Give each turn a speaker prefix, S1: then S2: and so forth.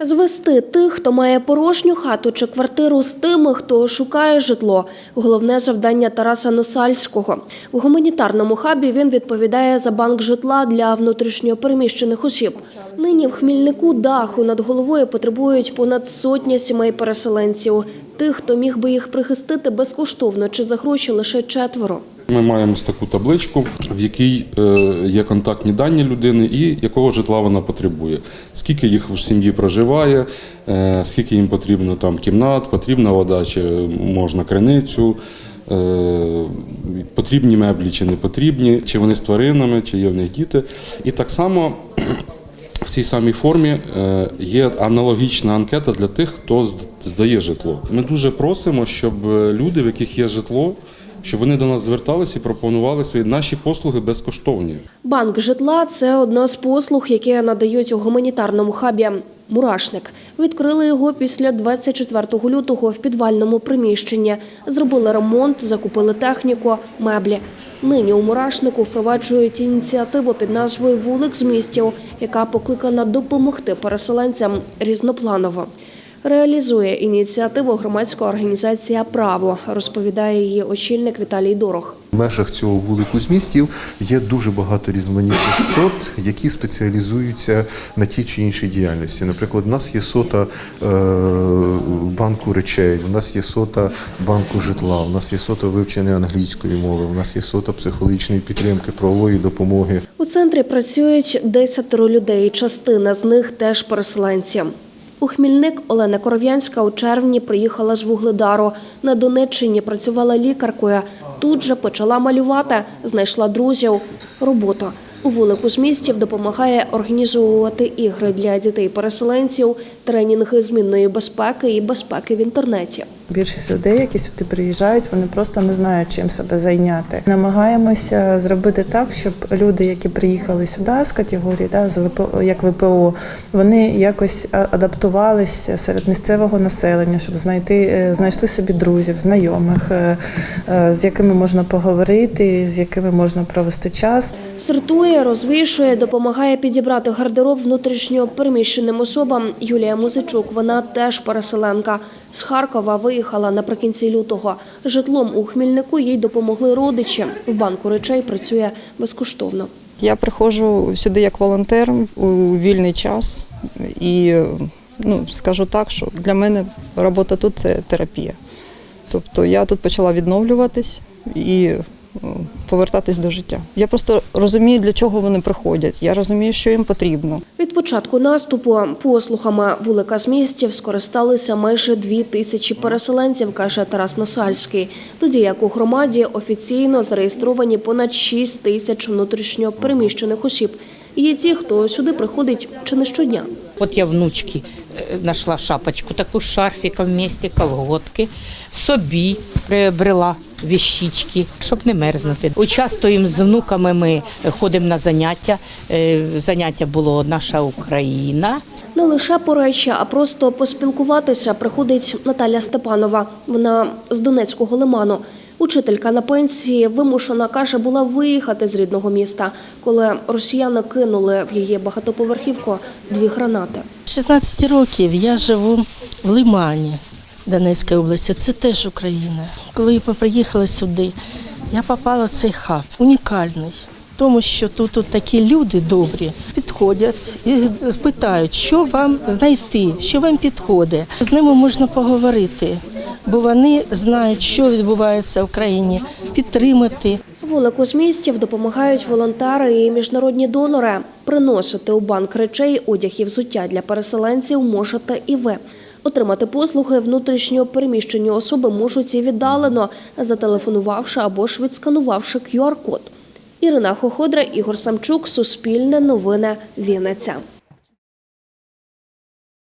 S1: Звести тих, хто має порожню хату чи квартиру з тими, хто шукає житло. Головне завдання Тараса Носальського. В гуманітарному хабі він відповідає за банк житла для внутрішньопереміщених осіб. Нині в Хмільнику даху над головою потребують понад сотня сімей переселенців. Тих, хто міг би їх прихистити безкоштовно чи за гроші лише четверо.
S2: Ми маємо таку табличку, в якій е, є контактні дані людини і якого житла вона потребує. Скільки їх в сім'ї проживає, е, скільки їм потрібно там кімнат, потрібна вода, чи можна криницю, е, потрібні меблі чи не потрібні, чи вони з тваринами, чи є в них діти. І так само в цій самій формі є аналогічна анкета для тих, хто здає житло. Ми дуже просимо, щоб люди, в яких є житло, щоб вони до нас зверталися і пропонували свої наші послуги безкоштовні.
S1: Банк житла це одна з послуг, які надають у гуманітарному хабі. Мурашник відкрили його після 24 лютого в підвальному приміщенні. Зробили ремонт, закупили техніку, меблі. Нині у мурашнику впроваджують ініціативу під назвою Вулик з містів, яка покликана допомогти переселенцям різнопланово. Реалізує ініціативу громадська організація Право, розповідає її очільник Віталій Дорох.
S3: В межах цього вулику змістів є дуже багато різноманітних сот, які спеціалізуються на ті чи іншій діяльності. Наприклад, у нас є сота е, банку речей, у нас є сота банку житла, у нас є сота вивчення англійської мови, у нас є сота психологічної підтримки, правової допомоги.
S1: У центрі працюють десятеро людей. Частина з них теж переселенці. У Хмільник Олена Коров'янська у червні приїхала з Вугледару. На Донеччині працювала лікаркою. Тут же почала малювати, знайшла друзів. Робота. У вулику з містів допомагає організовувати ігри для дітей-переселенців, тренінги змінної безпеки і безпеки в інтернеті.
S4: Більшість людей, які сюди приїжджають, вони просто не знають, чим себе зайняти. Намагаємося зробити так, щоб люди, які приїхали сюди з категорії, да, з ВПО, як ВПО, вони якось адаптувалися серед місцевого населення, щоб знайти, е, знайшли собі друзів, знайомих, е, е, з якими можна поговорити, з якими можна провести час.
S1: Сортує, розвішує, допомагає підібрати гардероб внутрішньо переміщеним особам. Юлія Музичук, вона теж переселенка. З Харкова виїхала наприкінці лютого. Житлом у Хмільнику їй допомогли родичі. В банку речей працює безкоштовно.
S5: Я приходжу сюди як волонтер у вільний час і ну, скажу так, що для мене робота тут це терапія. Тобто я тут почала відновлюватись і повертатись до життя. Я просто розумію, для чого вони приходять. Я розумію, що їм потрібно.
S1: Від початку наступу послухами вулика з містів скористалися майже дві тисячі переселенців, каже Тарас Носальський. Тоді як у громаді офіційно зареєстровані понад 6 тисяч внутрішньо переміщених осіб. Є ті, хто сюди приходить чи не щодня.
S6: Вот я внучки э, нашла шапочку, таку з шарфіком вместе, колготки. Собі приобрела віщички, щоб не мерзнути. Участвуємо з внуками, ми ходимо на заняття. Е, Заняття було наша Україна.
S1: Не лише по речі, а просто поспілкуватися приходить Наталя Степанова. Вона з Донецького лиману. Учителька на пенсії вимушена каже, була виїхати з рідного міста, коли росіяни кинули в її багатоповерхівку дві гранати.
S7: 16 років я живу в Лимані Донецької області. Це теж Україна. Коли я приїхала сюди, я попала в цей хаб унікальний. Тому що тут, тут такі люди добрі підходять і спитають, що вам знайти, що вам підходить. З ними можна поговорити, бо вони знають, що відбувається в країні, підтримати.
S1: Вулику з містів допомагають волонтери і міжнародні донори. Приносити у банк речей, одяг і взуття для переселенців можете і ви. Отримати послуги внутрішньо переміщені особи можуть і віддалено, зателефонувавши або ж відсканувавши QR-код. Ірина Хоходра, Ігор Самчук, Суспільне новини, Вінниця.